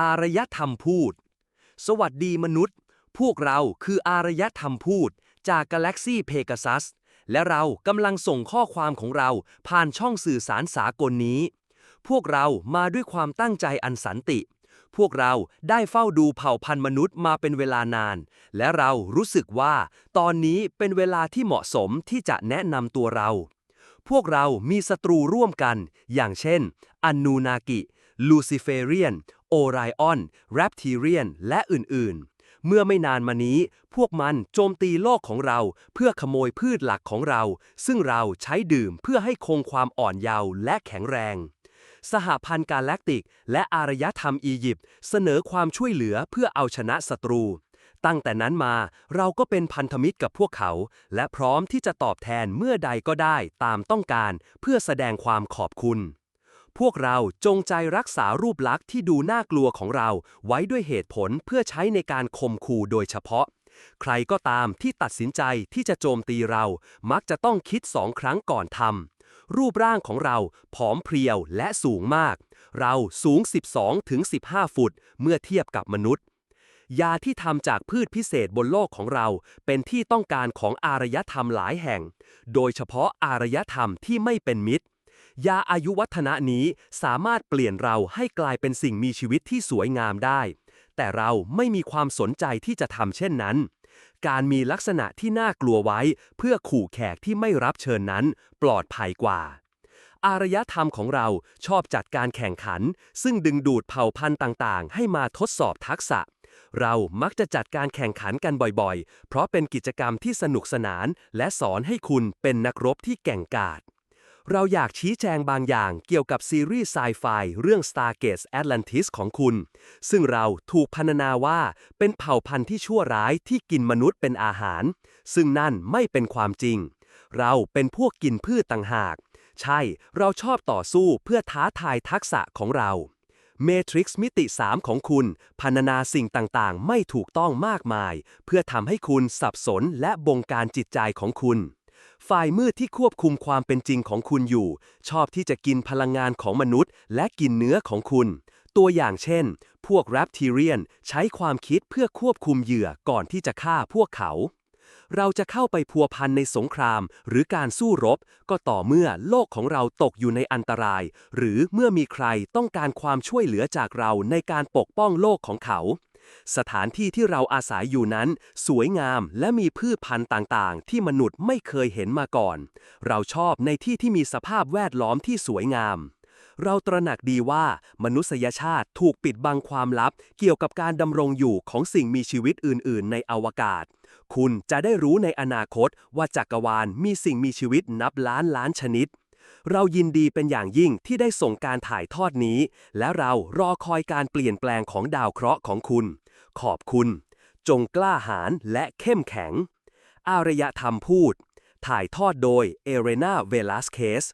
อารยธรรมพูด สวัสดีมนุษย์ พวกเราคืออารยธรรมพูด จากกาแล็กซี่เพก a ซัส และเรากำลังส่งข้อความของเราผ่านช่องสื่อสารสากลนี้ พวกเรามาด้วยความตั้งใจอันสันติ พวกเราได้เฝ้าดูเผ่าพันธุ์มนุษย์มาเป็นเวลานาน และเรารู้สึกว่า ตอนนี้เป็นเวลาที่เหมาะสมที่จะแนะนำตัวเราพวกเรามีศัตรูร่วมกัน อย่างเช่น อันนูนากิ ลูซิเฟเรียน โอไรออนแรปทีเรียน และอื่น ๆ เมื่อไม่นานมานี้ พวกมันโจมตีโลกของเราเพื่อขโมยพืชหลักของเรา ซึ่งเราใช้ดื่มเพื่อให้คงความอ่อนเยาว์และแข็งแรง สหพันธ์กาแล็กติก และอารยธรรมอียิปต์เสนอความช่วยเหลือเพื่อเอาชนะศัตรูตั้งแต่นั้นมาเราก็เป็นพันธมิตรกับพวกเขา และพร้อมที่จะตอบแทนเมื่อใดก็ได้ตามต้องการ เพื่อแสดงความขอบคุณ พวกเราจงใจรักษารูปลักษณ์ที่ดูน่ากลัวของเราไว้ด้วยเหตุผลเพื่อใช้ในการข่มขู่โดยเฉพาะ ใครก็ตามที่ตัดสินใจที่จะโจมตีเรา มักจะต้องคิดสองครั้งก่อนทำ รูปร่างของเราผอมเพรียวและสูงมาก เราสูง 12ถึง15ฟุต เมื่อเทียบกับมนุษย์ ยาที่ทำจากพืชพิเศษบนโลกของเรา เป็นที่ต้องการของอารยธรรมหลายแห่ง โดยเฉพาะอารยธรรมที่ไม่เป็นมิตร ยาอายุวัฒนะนี้สามารถเปลี่ยนเราให้กลายเป็นสิ่งมีชีวิตที่สวยงามได้ แต่เราไม่มีความสนใจที่จะทำเช่นนั้น การมีลักษณะที่น่ากลัวไว้ เพื่อขู่แขกที่ไม่รับเชิญนั้น ปลอดภัยกว่า อารยธรรมของเราชอบจัดการแข่งขัน ซึ่งดึงดูดเผ่าพันธุ์ต่างๆ ให้มาทดสอบทักษะเรามักจะจัดการแข่งขันกันบ่อยๆ เพราะเป็นกิจกรรมที่สนุกสนาน และสอนให้คุณเป็นนักรบที่แก่งกาจ เราอยากชี้แจงบางอย่างเกี่ยวกับซีรีส์ไซไฟเรื่อง Stargate Atlantis ของคุณ ซึ่งเราถูกพรรณนาว่าเป็นเผ่าพันธุ์ที่ชั่วร้ายที่กินมนุษย์เป็นอาหาร ซึ่งนั่นไม่เป็นความจริง เราเป็นพวกกินพืชต่างหาก ใช่ เราชอบต่อสู้เพื่อท้าทายทักษะของเราเมทริกซ์มิติ 3 ของคุณพรรณนาสิ่งต่าง ๆ ไม่ถูกต้องมากมาย เพื่อทำให้คุณสับสนและบงการจิตใจของคุณ ฝ่ายมืดที่ควบคุมความเป็นจริงของคุณอยู่ ชอบที่จะกินพลังงานของมนุษย์ และกินเนื้อของคุณ ตัวอย่างเช่น พวกแรปทีเรียนใช้ความคิดเพื่อควบคุมเหยื่อก่อนที่จะฆ่าพวกเขา เราจะเข้าไปพัวพันในสงคราม หรือการสู้รบ ก็ต่อเมื่อโลกของเราตกอยู่ในอันตราย หรือเมื่อมีใครต้องการความช่วยเหลือจากเราในการปกป้องโลกของเขา สถานที่ที่เราอาศัยอยู่นั้น สวยงามและมีพืชพันธุ์ต่างๆ ที่มนุษย์ไม่เคยเห็นมาก่อน เราชอบในที่ที่มีสภาพแวดล้อมที่สวยงาม เราตระหนักดีว่ามนุษยชาติถูกปิดบังความลับ เกี่ยวกับการดำรงอยู่ของสิ่งมีชีวิตอื่น ๆ ในอวกาศ คุณจะได้รู้ในอนาคตว่าจักรวาลมีสิ่งมีชีวิตนับล้านล้านชนิด เรายินดีเป็นอย่างยิ่งที่ได้ส่งการถ่ายทอดนี้ และเรารอคอยการเปลี่ยนแปลงของดาวเคราะห์ของคุณ ขอบคุณ จงกล้าหาญและเข้มแข็ง อารยธรรมพูด ถ่ายทอดโดยเอเรนาเวลาสเคส